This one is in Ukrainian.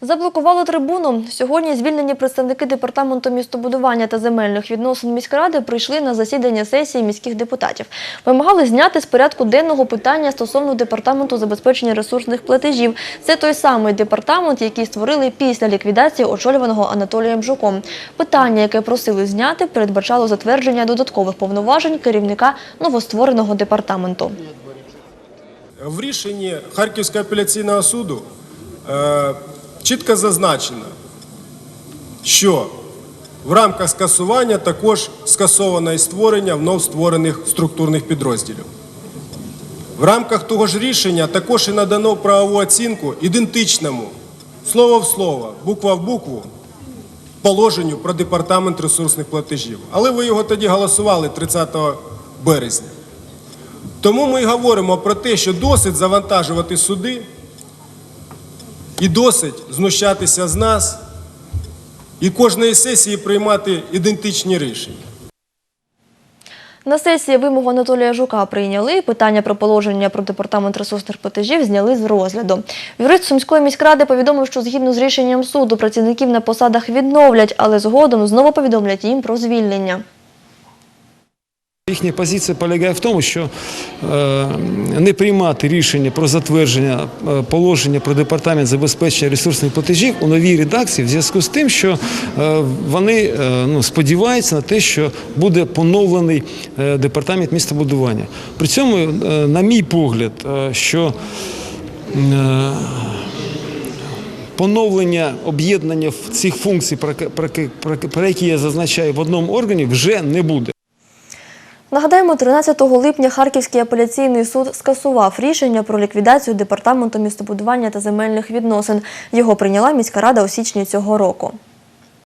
Заблокували трибуну. Сьогодні звільнені представники департаменту містобудування та земельних відносин міськради прийшли на засідання сесії міських депутатів. Вимагали зняти з порядку денного питання стосовно департаменту забезпечення ресурсних платежів. Це той самий департамент, який створили після ліквідації очолюваного Анатолієм Жуком. Питання, яке просили зняти, передбачало затвердження додаткових повноважень керівника новоствореного департаменту. В рішенні Харківського апеляційного суду е, чітко зазначено, що в рамках скасування також скасовано і створення вновь створених структурних підрозділів. В рамках того ж рішення також і надано правову оцінку ідентичному слово в слово, буква в букву положенню про департамент ресурсних платежів. Але ви його тоді голосували 30 березня. Тому ми й говоримо про те, що досить завантажувати суди і досить знущатися з нас і кожної сесії приймати ідентичні рішення. На сесії вимогу Анатолія Жука прийняли. Питання про положення про департамент ресурсних платежів зняли з розгляду. Юрист Сумської міськради повідомив, що згідно з рішенням суду працівників на посадах відновлять, але згодом знову повідомлять їм про звільнення. Їхня позиція полягає в тому, що е, не приймати рішення про затвердження е, положення про департамент забезпечення ресурсних платежів у новій редакції в зв'язку з тим, що е, вони ну, сподіваються на те, що буде поновлений департамент містобудування. При цьому, на мій погляд, що Поновлення об'єднання цих функцій, про які я зазначаю в одному органі, вже не буде. Нагадаємо, 13 липня Харківський апеляційний суд скасував рішення про ліквідацію департаменту містобудування та земельних відносин. Його прийняла міська рада у січні цього року.